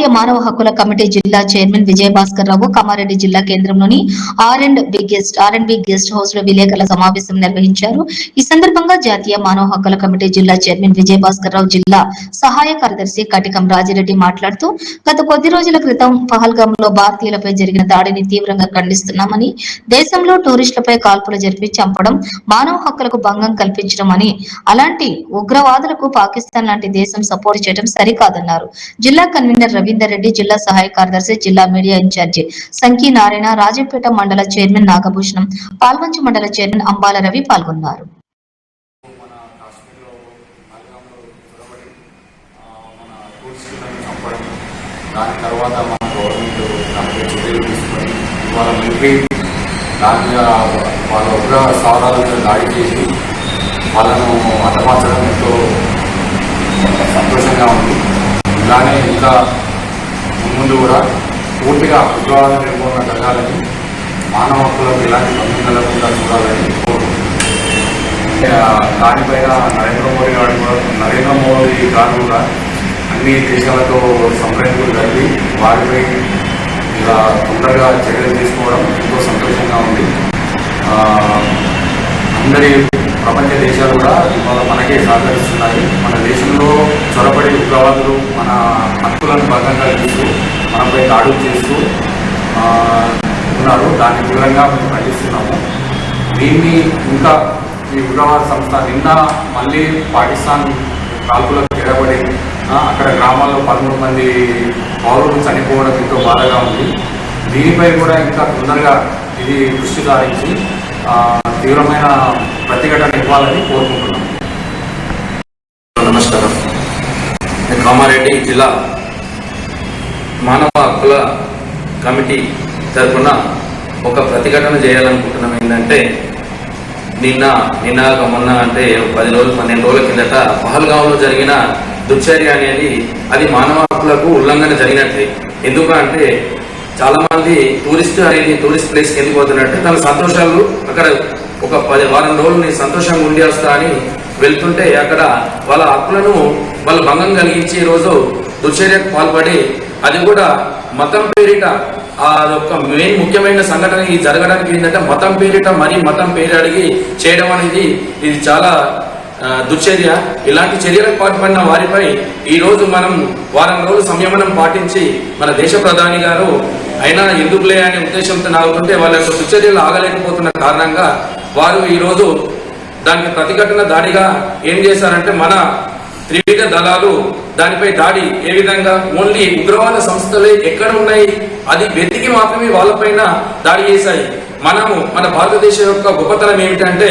జాతీయ మానవ హక్కుల కమిటీ జిల్లా చైర్మన్ విజయభాస్కర్ రావు కామారెడ్డి జిల్లా కేంద్రంలోని R and B guest R and B guest హౌస్లో విలేకరుల సమావేశం నిర్వహించారు. ఈ సందర్భంగా జాతీయ మానవ హక్కుల కమిటీ జిల్లా చైర్మన్ విజయభాస్కర్ రావు జిల్లా సహాయ కార్యదర్శి కటికం రాజిరెడ్డి మాట్లాడుతూ గత కొద్ది రోజుల క్రితం పహల్గామ్లో భారతీయులపై జరిగిన దాడిని తీవ్రంగా ఖండిస్తున్నామని దేశంలో టూరిస్టులపై కాల్పులు జరిపి చంపడం మానవ హక్కులకు భంగం కల్పించడం అని అలాంటి ఉగ్రవాదులకు పాకిస్తాన్ లాంటి దేశం సపోర్ట్ చేయడం సరికాదన్నారు. జిల్లా కన్వీనర్ రవీందర్ రెడ్డి జిల్లా సహాయ కార్యదర్శి జిల్లా మీడియా ఇన్ఛార్జి సంకీ నారాయణ రాజంపేట మండల చైర్మన్ నాగభూషణం పాల్వంచి మండల చైర్మన్ అంబాల రవి పాల్గొన్నారు దాని తర్వాత మన గవర్నమెంట్ దానిపై చర్యలు తీసుకొని వాళ్ళ మిలిటరీ దాని వాళ్ళ ఉగ్ర స్థావరాల దాడి చేసి వాళ్ళను అటమార్చడం ఎంతో సంతోషంగా ఉంది ఇలానే ఇంకా ముందు కూడా పూర్తిగా ఉగ్రవాద నిర్మూలన జరగాలని మానవ హక్కులకు ఎలాంటి భంగం కలగకుండా చూడాలని దానిపైన నరేంద్ర మోడీ గారు కూడా నరేంద్ర మోడీ గారు కూడా అన్ని దేశాలతో సంప్రదింపులు జరిపి వారిపై ఇలా తొందరగా చర్యలు తీసుకోవడం ఎంతో సంతోషంగా ఉంది. అందరి ప్రపంచ దేశాలు కూడా ఇవాళ మనకే సహకరిస్తున్నాయి. మన దేశంలో చొరబడి ఉగ్రవాదులు మన హక్కులను భంగం చేస్తూ మనపై దాడులు చేస్తూ ఉన్నారు. దాన్ని తీవ్రంగా మేము ఖండిస్తున్నాము. దీన్ని ఇంకా ఈ ఉగ్రవాద సంస్థ నిన్న మళ్ళీ పాకిస్తాన్ కాల్పులకు తిరగబడి అక్కడ గ్రామాల్లో పదమూడు మంది పౌరులు చనిపోవడం ఎంతో బాధగా ఉంది. దీనిపై కూడా ఇంకా తొందరగా ఇది దృష్టి సారించి తీవ్రమైన ప్రతిఘటన ఇవ్వాలని కోరుకుంటున్నాం నమస్కారం నేను కామారెడ్డి జిల్లా మానవ హక్కుల కమిటీ తరఫున ఒక ప్రతిఘటన చేయాలనుకుంటున్నాం. ఏంటంటే నిన్న నిన్న మొన్న అంటే పది రోజులు పన్నెండు రోజుల కిందట పహల్గాంలో జరిగిన దుశ్చర్య అనేది అది మానవ హక్కులకు ఉల్లంఘన జరిగినట్లే ఎందుకు అంటే చాలా మంది టూరిస్ట్ అనేది టూరిస్ట్ ప్లేస్కి ఎందుకు పోతున్నట్టే తన సంతోషాలు అక్కడ ఒక పది వారం రోజులు సంతోషంగా ఉండి వస్తా అని వెళ్తుంటే అక్కడ వాళ్ళ హక్కులను వాళ్ళు భంగం కలిగించి ఈ రోజు దుశ్చర్యకు పాల్పడి అది కూడా మతం పేరిట ఆ యొక్క మెయిన్ ముఖ్యమైన సంఘటన ఇది జరగడానికి ఏంటంటే మతం పేరిట మరి మతం పేరు అడిగి చేయడం అనేది ఇది చాలా దుశ్చర్య. ఇలాంటి చర్యలకు పాల్పడిన వారిపై ఈ రోజు మనం వారం రోజులు సంయమనం పాటించి మన దేశ ప్రధాని గారు అయినా ఎందుకులే అనే ఉద్దేశంతో నాగుతుంటే వాళ్ళ యొక్క దుశ్చర్యలు ఆగలేకపోతున్న కారణంగా వారు ఈరోజు దానికి ప్రతిఘటన దాడిగా ఏం చేశారంటే మన త్రివిధ దళాలు దానిపై దాడి ఏ విధంగా? ఓన్లీ ఉగ్రవాద సంస్థలే ఎక్కడ ఉన్నాయి? అది వెతికి మాత్రమే వాళ్ళపైన దాడి చేశాయి. మనము మన భారతదేశం యొక్క గొప్పతనం ఏమిటంటే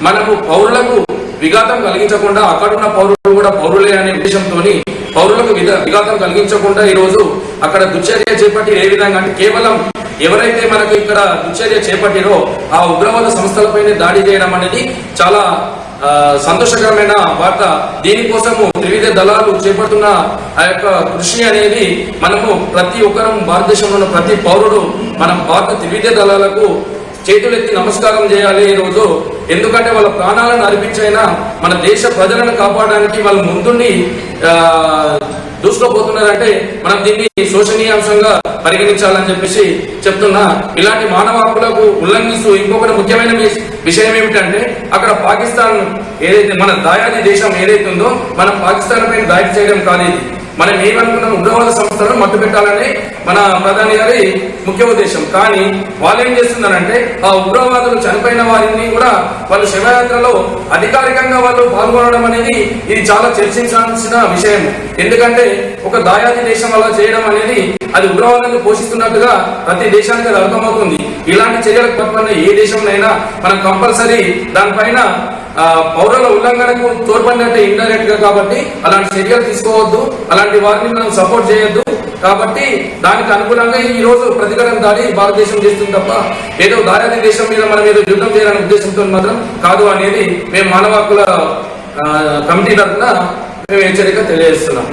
మనము పౌరులకు విఘాతం కలిగించకుండా అక్కడున్న పౌరులు కూడా పౌరులే అనే ఉద్దేశంతో పౌరులకు విఘాతం కలిగించకుండా ఈరోజు అక్కడ దుశ్చర్య చేపట్టి ఏ విధంగా అంటే కేవలం ఎవరైతే మనకు ఇక్కడ దుశ్చర్య చేపట్టిరో ఆ ఉగ్రవాద సంస్థలపైనే దాడి చేయడం అనేది చాలా సంతోషకరమైన వార్త. దీనికోసము త్రివిధ దళాలు చేపడుతున్న ఆ యొక్క కృషి అనేది మనము ప్రతి ఒక్కరం భారతదేశంలో ఉన్న ప్రతి పౌరుడు మనం భారత త్రివిధ దళాలకు చేతులెత్తి నమస్కారం చేయాలి ఈ రోజు. ఎందుకంటే వాళ్ళ ప్రాణాలను అర్పించైనా మన దేశ ప్రజలను కాపాడడానికి వాళ్ళు ముందుండి దూసుకోపోతున్నారంటే మనం దీన్ని శోచనీయాంశంగా పరిగణించాలని చెప్పేసి చెప్తున్నా. ఇలాంటి మానవ హక్కులకు ఉల్లంఘిస్తూ ఇంకొకటి ముఖ్యమైన విషయం ఏమిటంటే అక్కడ పాకిస్తాన్ ఏదైతే మన దాయాది దేశం ఏదైతే ఉందో మనం పాకిస్తాన్ పైన దాడి చేయడం కాలేదు మనం ఏమనుకున్నాం ఉగ్రవాద సంస్థలను మట్టు పెట్టాలని మన ప్రధాని గారి ముఖ్య ఉద్దేశం. కానీ వాళ్ళు ఏం చేస్తున్నారంటే ఆ ఉగ్రవాదులు చనిపోయిన వారిని కూడా వాళ్ళు శివయాత్రలో అధికారికంగా వాళ్ళు పాల్గొనడం అనేది ఇది చాలా చర్చించాల్సిన విషయం. ఎందుకంటే ఒక దాయాది దేశం అలా చేయడం అనేది అది ఉగ్రవాదాన్ని పోషిస్తున్నట్టుగా ప్రతి దేశానికి అది అర్థమవుతుంది. ఇలాంటి చర్యలకు పట్టుకున్న ఏ దేశంలోనైనా మనం కంపల్సరీ దానిపైన పౌరుల ఉల్లంఘనకు తోడ్పడినట్టే ఇండైరెక్ట్గా కాబట్టి అలాంటి చర్యలు తీసుకోవద్దు. అలాంటి వారిని మనం సపోర్ట్ చేయొద్దు. కాబట్టి దానికి అనుగుణంగా ఈ రోజు ప్రతిఘటన దాడి భారతదేశం చేస్తుంది తప్ప ఏదో దాయాది దేశం మీద మనం ఏదో యుద్ధం చేయాలనే ఉద్దేశంతో మాత్రం కాదు అనేది మేము మానవ హక్కుల కమిటీ తరఫున మేము హెచ్చరిక తెలియజేస్తున్నాం.